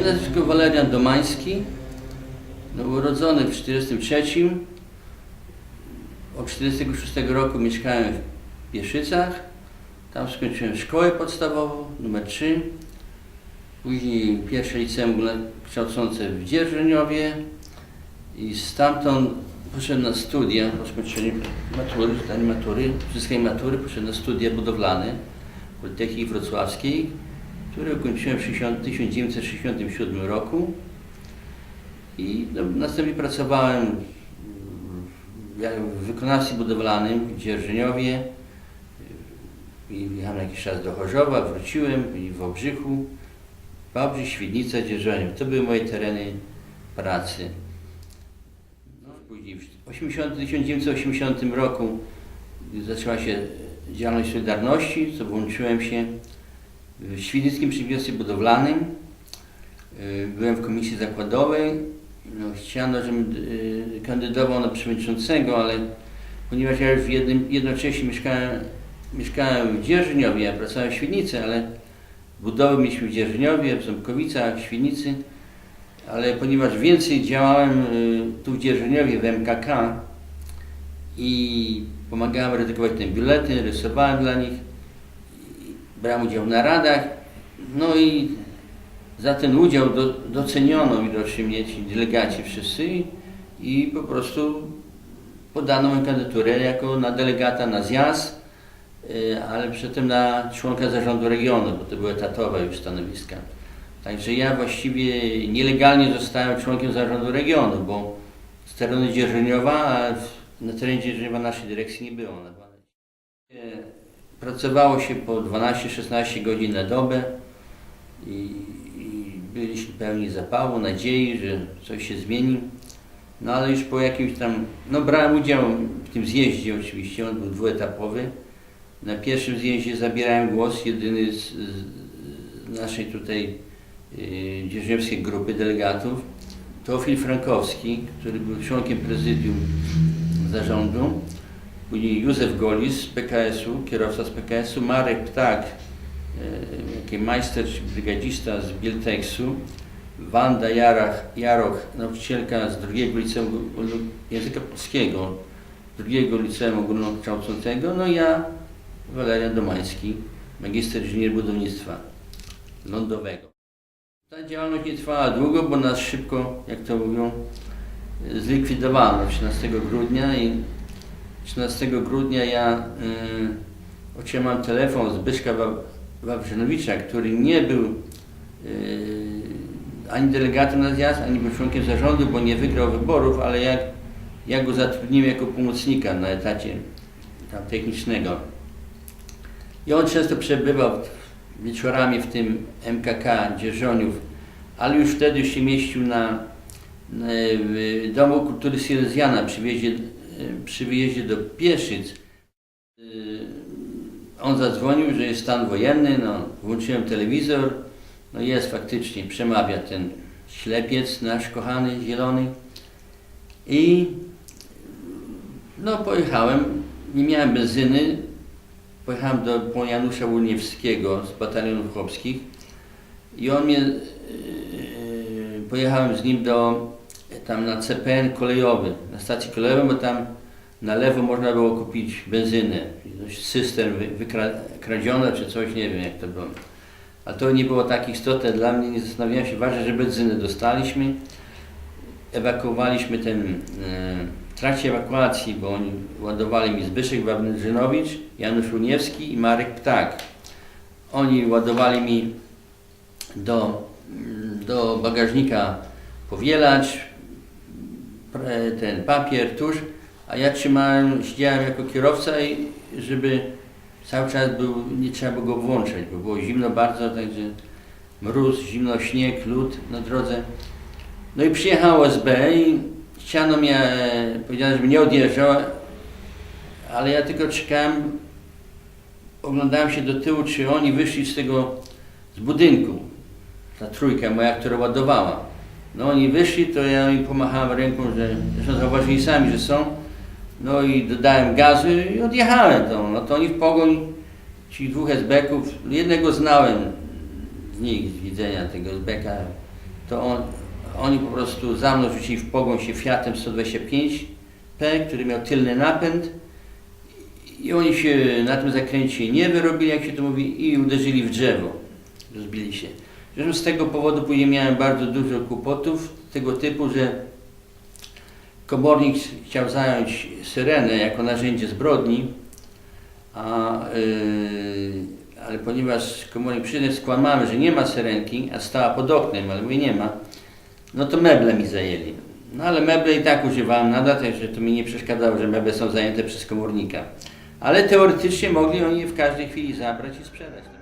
nazwisko Walerian Domański. No, urodzony w 1943. Od 1946 roku mieszkałem w Pieszycach. Tam skończyłem szkołę podstawową, numer 3. Później pierwsze liceum kształcące w Dzierżoniowie. I stamtąd poszedłem na studia po skończeniu matury, zdanie matury, wszystkiej matury, poszedłem na studia budowlane Politechniki Wrocławskiej, które ukończyłem w 60 1967 roku. I no, następnie pracowałem w- jak w wykonawstwie budowlanym w Dzierżyniowie. I jechałem jakiś czas do Chorzowa, wróciłem i w Obrzychu, Wałbrzych, Świdnica, Dzierżoniów. To były moje tereny pracy. No, później w 80, 1980 roku zaczęła się działalność Solidarności, co włączyłem się w Świdnickim Przedsiębiorstwie Budowlanym. Y, Byłem w komisji zakładowej. No, chciano, żebym y, kandydował na przewodniczącego, ale ponieważ ja już jednym, jednocześnie mieszkałem, mieszkałem w Dzierżyniowie, a pracowałem w Świdnicy, ale budowy mieliśmy w Dzierżyniowie, w Ząbkowicach, w Świdnicy, ale ponieważ więcej działałem y, tu w Dzierżyniowie, w MKK i pomagałem redagować te biulety, rysowałem dla nich, i brałem udział w naradach, no i za ten udział do, doceniono widocznie mnie ci delegaci wszyscy i, po prostu podano moją kandydaturę jako na delegata na zjazd, y, ale przedtem na członka zarządu regionu, bo to były etatowe już stanowiska. Także ja właściwie nielegalnie zostałem członkiem zarządu regionu, bo z terenu Dzierżoniowa, a na terenie Dzierżoniowa naszej dyrekcji nie było. Pracowało się po 12-16 godzin na dobę i, i byliśmy pełni zapału, nadziei, że coś się zmieni. No ale już po jakimś tam, no brałem udział w tym zjeździe oczywiście, on był dwuetapowy. Na pierwszym zjeździe zabierałem głos, jedyny z, z naszej tutaj dzierżoniowskiej grupy delegatów, Teofil Frankowski, który był członkiem prezydium zarządu. Później Józef Golis z PKS-u, kierowca z PKS-u, Marek Ptak, e, taki majster czy brygadzista z Bielteksu, Wanda Jarach, Jaroch, nauczycielka z drugiego liceum języka polskiego, drugiego liceum ogólnokształcącego, no ja, Walerian Domański, magister inżynier budownictwa lądowego. Ta działalność nie trwała długo, bo nas szybko, jak to mówią, zlikwidowano 13 grudnia i 13 grudnia ja y, otrzymałem telefon od Zbyszka Wa- Wawrzynowicza, który nie był y, ani delegatem na zjazd, ani był członkiem zarządu, bo nie wygrał wyborów, ale jak, ja go zatrudniłem jako pomocnika na etacie tam technicznego. I on często przebywał wieczorami w tym MKK Dzierżoniów, ale już wtedy się mieścił na, na w Domu Kultury Silesiana przy wyjeździe, przy wyjeździe do Pieszyc. Y, On zadzwonił, że jest stan wojenny, no, włączyłem telewizor, no jest faktycznie, przemawia ten ślepiec nasz kochany, zielony. I no pojechałem, nie miałem benzyny, pojechałem do pana Janusza Łuniewskiego z batalionów chłopskich i on mnie, yy, pojechałem z nim do, tam na CPN kolejowy, na stacji kolejowej, bo tam na lewo można było kupić benzynę, system wy- wykradzione czy coś, nie wiem jak to było. Ale to nie było tak istotne dla mnie, nie zastanawiałem się, ważne, że benzynę dostaliśmy. Ewakuowaliśmy ten, e, w trakcie ewakuacji, bo oni ładowali mi Zbyszek Wawrzynowicz, Janusz Uniewski i Marek Ptak. Oni ładowali mi do, do bagażnika powielacz, ten papier, tusz, a ja trzymałem, siedziałem jako kierowca i żeby cały czas był, nie trzeba było go włączać, bo było zimno bardzo, także mróz, zimno, śnieg, lód na drodze. No i przyjechało SB i chciano mnie, e, powiedziano, żeby nie odjeżdżał, ale ja tylko czekałem, oglądałem się do tyłu, czy oni wyszli z tego, z budynku, ta trójka moja, która ładowała. No oni wyszli, to ja im pomachałem ręką, że zresztą zauważyli sami, że są. No i dodałem gazu i odjechałem to. No to oni w pogoń, ci dwóch SB-ków, jednego znałem z nich, z widzenia tego SB-ka, to on, oni po prostu za mną rzucili w pogoń się Fiatem 125P, który miał tylny napęd i oni się na tym zakręcie nie wyrobili, jak się to mówi, i uderzyli w drzewo. Rozbili się. Z tego powodu później miałem bardzo dużo kłopotów tego typu, że komornik chciał zająć syrenę jako narzędzie zbrodni, a, yy, ale ponieważ komornik przyszedł, skłamałem, że nie ma syrenki, a stała pod oknem, ale mówię nie ma, no to meble mi zajęli. No ale meble i tak używałem nadal, także to mi nie przeszkadzało, że meble są zajęte przez komornika. Ale teoretycznie mogli oni je w każdej chwili zabrać i sprzedać.